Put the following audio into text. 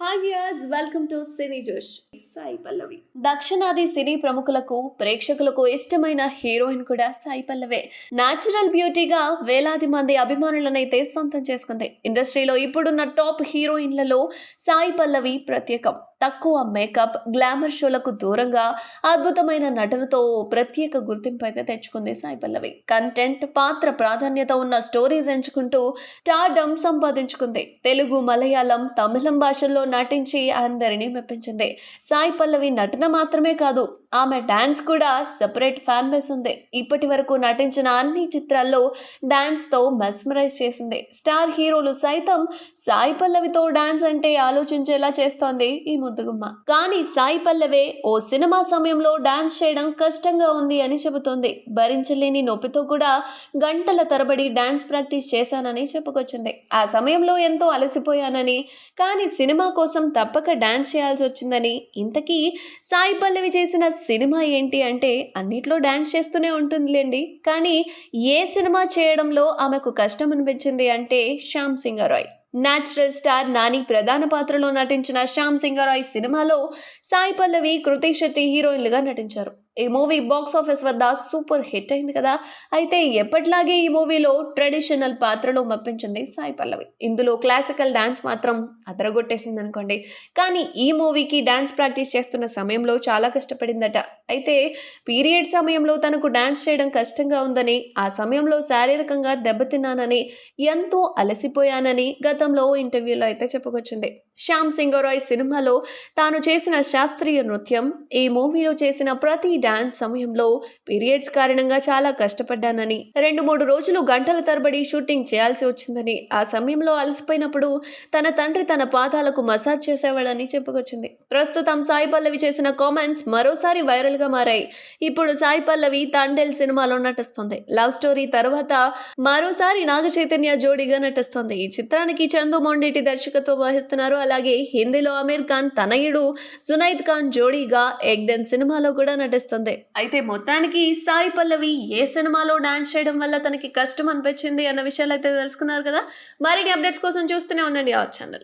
Hi viewers welcome to Cine Josh Sai Pallavi దక్షిణాది సినీ ప్రముఖులకు ప్రేక్షకులకు ఇష్టమైన హీరోయిన్ కూడా సాయి పల్లవే. నాచురల్ బ్యూటీగా వేలాది మంది అభిమానులనైతే సొంతం చేసుకుంది. ఇండస్ట్రీలో ఇప్పుడున్న టాప్ హీరోయిన్లలో సాయి పల్లవి ప్రత్యేకం. తక్కువ మేకప్ గ్లామర్ షోలకు దూరంగా అద్భుతమైన నటనతో ఓ ప్రత్యేక గుర్తింపు అయితే తెచ్చుకుంది సాయి పల్లవి. కంటెంట్ పాత్ర ప్రాధాన్యత ఉన్న స్టోరీస్ ఎంచుకుంటూ స్టార్డమ్ సంపాదించుకుంది. తెలుగు మలయాళం తమిళం భాషల్లో నటించి అందరినీ మెప్పించింది. సాయి పల్లవి నటన మాత్రమే కాదు ఆమె డాన్స్ కూడా సెపరేట్ ఫ్యాన్ బేస్ ఉంది. ఇప్పటి వరకు నటించిన అన్ని చిత్రాల్లో డాన్స్తో మెస్మరైజ్ చేసింది. స్టార్ హీరోలు సైతం సాయి పల్లవితో డాన్స్ అంటే ఆలోచించేలా చేస్తోంది ఈ ముద్దుగుమ్మ కానీ సాయి పల్లవే ఓ సినిమా సమయంలో డాన్స్ చేయడం కష్టంగా ఉంది అని చెబుతోంది. భరించలేని నొప్పితో కూడా గంటల తరబడి డాన్స్ ప్రాక్టీస్ చేశానని చెప్పుకొచ్చింది. ఆ సమయంలో ఎంతో అలసిపోయానని కానీ సినిమా కోసం తప్పక డాన్స్ చేయాల్సి వచ్చిందని ఇంతకీ సాయి పల్లవి చేసిన సినిమా ఏంటి అంటే అన్నిట్లో డాన్స్ చేస్తూనే ఉంటుందిలేండి. కానీ ఏ సినిమా చేయడంలో ఆమెకు కష్టం అనిపించింది అంటే శ్యామ్ సింగరాయ్. న్యాచురల్ స్టార్ నాని ప్రధాన పాత్రలో నటించిన శ్యామ్ సింగరాయ్ సినిమాలో సాయి పల్లవి కృతి శెట్టి హీరోయిన్లుగా నటించారు. ఈ మూవీ బాక్స్ ఆఫీస్ వద్ద సూపర్ హిట్ అయింది కదా. అయితే ఎప్పటిలాగే ఈ మూవీలో ట్రెడిషనల్ పాత్రలో మప్పించింది సాయి పల్లవి. ఇందులో క్లాసికల్ డ్యాన్స్ మాత్రం అదరగొట్టేసింది అనుకోండి. కానీ ఈ మూవీకి డ్యాన్స్ ప్రాక్టీస్ చేస్తున్న సమయంలో చాలా కష్టపడిందట. అయితే పీరియడ్ సమయంలో తనకు డ్యాన్స్ చేయడం కష్టంగా ఉందని ఆ సమయంలో శారీరకంగా దెబ్బతిన్నానని ఎంతో అలసిపోయానని గతంలో ఇంటర్వ్యూలో అయితే చెప్పుకొచ్చింది. శ్యామ్ సింగరాయ్ సినిమాలో తాను చేసిన శాస్త్రీయ నృత్యం ఈ మూవీలో చేసిన ప్రతి డాన్స్ సమయంలో పీరియడ్స్ కారణంగా చాలా కష్టపడ్డానని రెండు మూడు రోజులు గంటల తరబడి షూటింగ్ చేయాల్సి వచ్చిందని ఆ సమయంలో అలసిపోయినప్పుడు తన తండ్రి తన పాదాలకు మసాజ్ చేసేవాడని చెప్పుకొచ్చింది. ప్రస్తుతం సాయి పల్లవి చేసిన కామెంట్స్ మరోసారి వైరల్గా మారాయి. ఇప్పుడు సాయి పల్లవి తండెల్ సినిమాలో నటిస్తుంది. లవ్ స్టోరీ తర్వాత మరోసారి నాగ చైతన్య జోడీగా నటిస్తుంది. ఈ చిత్రానికి చందు మొండేటి దర్శకత్వం వహిస్తున్నారు అలాగే హిందీలో అమీర్ ఖాన్ తనయుడు సునైద్ ఖాన్ జోడీగా ఎగ్దెన్ సినిమాలో కూడా నటిస్తుంది. అయితే మొత్తానికి సాయి పల్లవి ఏ సినిమాలో డాన్స్ చేయడం వల్ల తనకి కష్టం అనిపించింది అన్న విషయాలు అయితే తెలుసుకున్నారు కదా. మరిన్ని అప్డేట్స్ కోసం చూస్తూనే ఉండండి ఆ ఛానల్